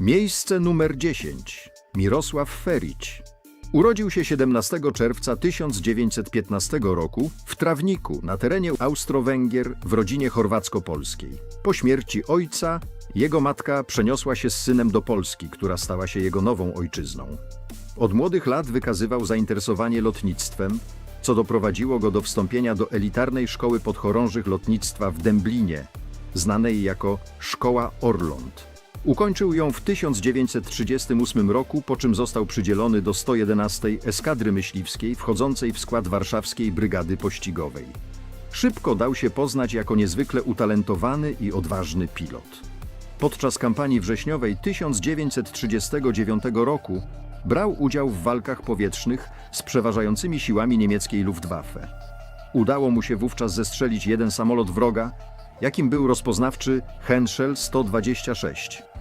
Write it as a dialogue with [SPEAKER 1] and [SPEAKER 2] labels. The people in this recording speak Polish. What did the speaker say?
[SPEAKER 1] Miejsce numer 10. Mirosław Ferić. Urodził się 17 czerwca 1915 roku w Trawniku na terenie Austro-Węgier w rodzinie chorwacko-polskiej. Po śmierci ojca jego matka przeniosła się z synem do Polski, która stała się jego nową ojczyzną. Od młodych lat wykazywał zainteresowanie lotnictwem, co doprowadziło go do wstąpienia do elitarnej szkoły podchorążych lotnictwa w Dęblinie, znanej jako Szkoła Orląt. Ukończył ją w 1938 roku, po czym został przydzielony do 111 Eskadry Myśliwskiej wchodzącej w skład warszawskiej Brygady Pościgowej. Szybko dał się poznać jako niezwykle utalentowany i odważny pilot. Podczas kampanii wrześniowej 1939 roku brał udział w walkach powietrznych z przeważającymi siłami niemieckiej Luftwaffe. Udało mu się wówczas zestrzelić jeden samolot wroga, jakim był rozpoznawczy Henschel 126.